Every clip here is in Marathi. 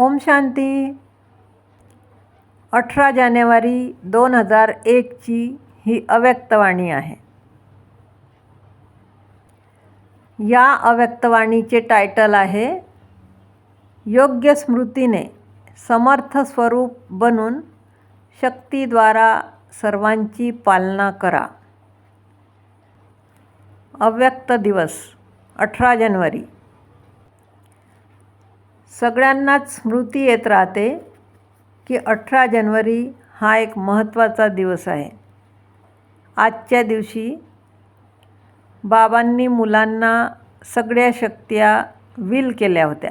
ओम शांती. अठरा जानेवारी दोन हजार एकची ही अव्यक्तवाणी आहे. या अव्यक्तवाणीचे टायटल आहे योग्य स्मृतीने समर्थ स्वरूप बनून शक्तीद्वारा सर्वांची पालना करा. अव्यक्त दिवस अठरा जानेवारी. सगळ्यांनाच स्मृती येत राहते की अठरा जानेवारी हा एक महत्त्वाचा दिवस आहे. आजच्या दिवशी बाबांनी मुलांना सगळ्या शक्त्या विल केल्या होत्या.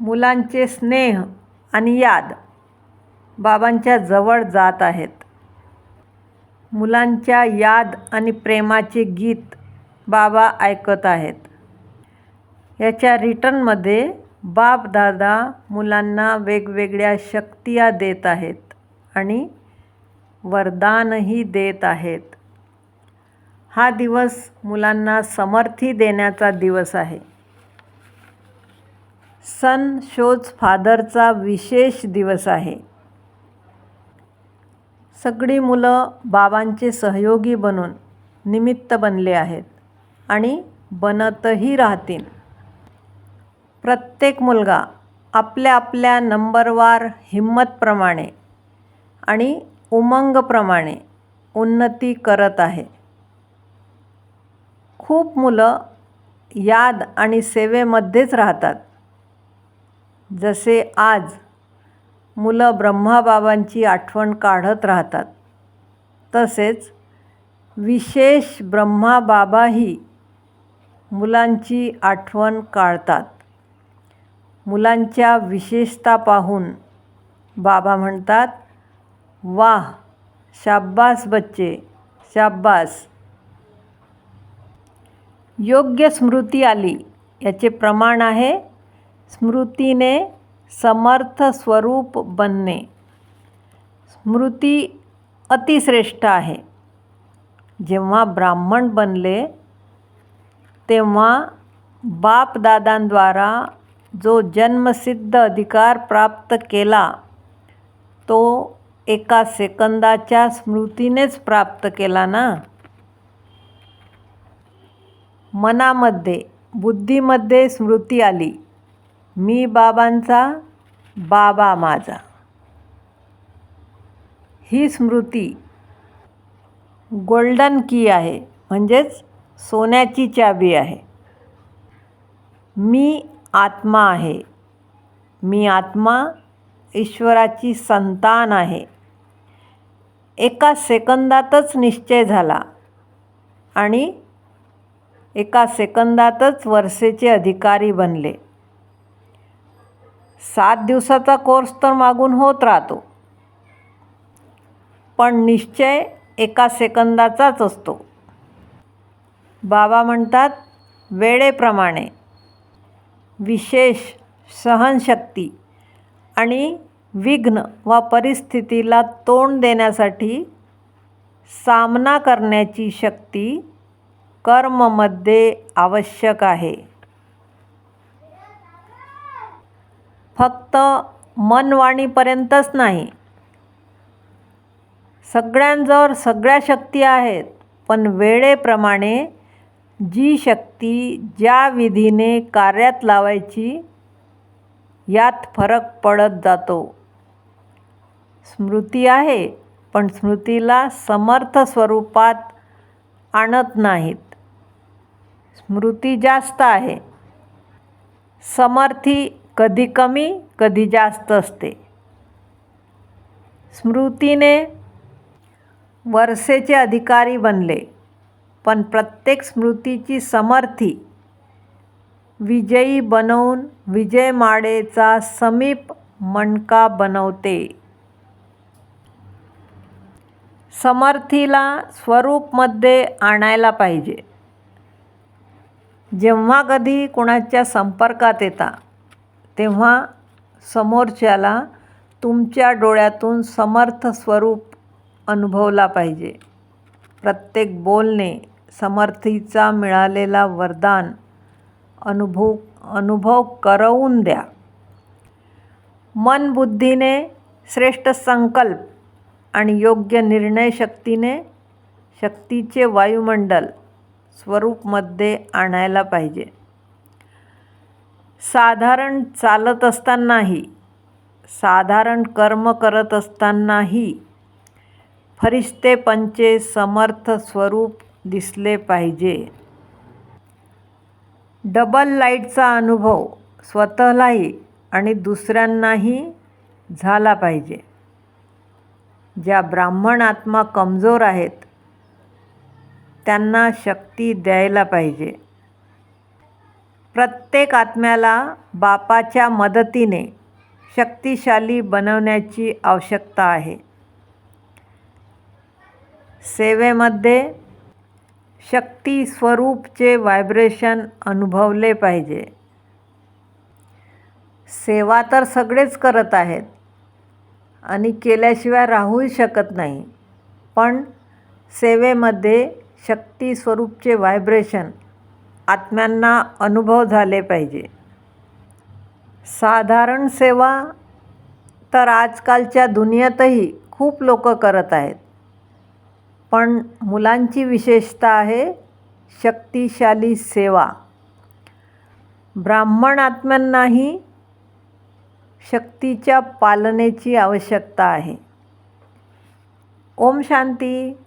मुलांचे स्नेह आणि याद बाबांच्या जवळ जात आहेत. मुलांच्या याद आणि प्रेमाचे गीत बाबा ऐकत आहेत. याच्या रिटर्नमध्ये बाप दादा मुलांना वेगवेगळ्या शक्तिया देत आहेत आणि वरदानही देत आहेत. हा दिवस मुलांना समर्थी देण्याचा दिवस आहे. सन शोज फादरचा विशेष दिवस आहे. सगळी मुलं बाबांचे सहयोगी बनून निमित्त बनले आहेत आणि बनतही राहतील. प्रत्येक मुलगा आपल्या आपल्या नंबरवार हिंमतप्रमाणे आणि उमंगप्रमाणे उन्नती करत आहे. खूप मुलं याद आणि सेवेमध्येच राहतात. जसे आज मुलं ब्रह्माबाबांची आठवण काढत राहतात तसेच विशेष ब्रह्माबाबाही मुलांची आठवण काढतात. मुलांच्या विशेषता पाहून बाबा म्हणतात वाह शाब्बास बच्चे शाब्बास. योग्य स्मृती आली. याचे प्रमाण आहे स्मृतीने समर्थ स्वरूप बनणे. स्मृती अतिश्रेष्ठ आहे. जेव्हा ब्राह्मण बनले तेव्हा बापदादांद्वारा जो जन्मसिद्ध अधिकार प्राप्त केला तो एका सेकंदाच्या स्मृतीनेच प्राप्त केला ना? मनामध्ये बुद्धीमध्ये स्मृती आली. मी बाबांचा बाबा माझा. ही स्मृती गोल्डन की आहे म्हणजेच सोन्याची चाबी आहे. मी आत्मा आहे. मी आत्मा ईश्वराची संतान आहे. एका सेकंदातच निश्चय झाला आणि एका सेकंदातच वर्षेचे अधिकारी बनले. सात दिवसाचा कोर्स तर मागून होत राहतो. पण निश्चय एका सेकंदाचाच असतो. बाबा म्हणतात वेळेप्रमाणे. विशेष सहनशक्ती आणि विघ्न वा परिस्थितीला तोंड देण्यासाठी सामना करण्याची शक्ती कर्ममध्ये आवश्यक आहे. फक्त मनवाणीपर्यंतच नाही. सगळ्यांजवळ सगळ्या शक्ती आहेत पण वेळेप्रमाणे जी शक्ती ज्या विधीने कार्यात लावायची यात फरक पडत जातो. स्मृती आहे पण स्मृतीला समर्थ स्वरूपात आणत नाहीत. स्मृती जास्त आहे. समर्थी कधी कमी कधी जास्त असते. स्मृतीने वर्षेचे अधिकारी बनले. पण प्रत्येक स्मृतीची समर्थी विजयी बनवून विजय माडेचा समीप मणका बनवते. समर्थीला स्वरूपमध्ये आणायला पाहिजे. जेव्हा कधी कुणाच्या संपर्कात येता तेव्हा समोरच्याला तुमच्या डोळ्यातून समर्थ स्वरूप अनुभवला पाहिजे. प्रत्येक बोलणे समर्थीचा मिळालेला वरदान अनुभव अनुभव करवून द्या. मन बुद्धीने श्रेष्ठ संकल्प आणि योग्य निर्णय शक्तीने शक्तीचे वायुमंडल स्वरूपमध्ये आणायला पाहिजे. साधारण चालत असतानाही साधारण कर्म करत असतानाही फरिश्ते पंचे समर्थ स्वरूप दिसले पाहिजे. डबल लाईटचा अनुभव स्वतःलाही आणि दुसऱ्यांनाही झाला पाहिजे. ज्या ब्राह्मण आत्मा कमजोर आहेत त्यांना शक्ती द्यायला पाहिजे. प्रत्येक आत्म्याला बापाच्या मदतीने शक्तिशाली बनवण्याची आवश्यकता आहे. सेवेमध्ये शक्ती स्वरूपचे व्हायब्रेशन अनुभवले पाहिजे. सेवा तर सगळेच करत आहेत आणि केल्याशिवाय राहूही शकत नाही. पण सेवेमध्ये शक्ती स्वरूपचे व्हायब्रेशन आत्म्यांना अनुभव झाले पाहिजे. साधारण सेवा तर आजकालच्या दुनियेतही खूप लोक करत आहेत. पण मुलांची विशेषता आहे शक्तिशाली सेवा. ब्राह्मण आत्म्यांनाही शक्तीच्या पालनेची आवश्यकता आहे. ओम शांती.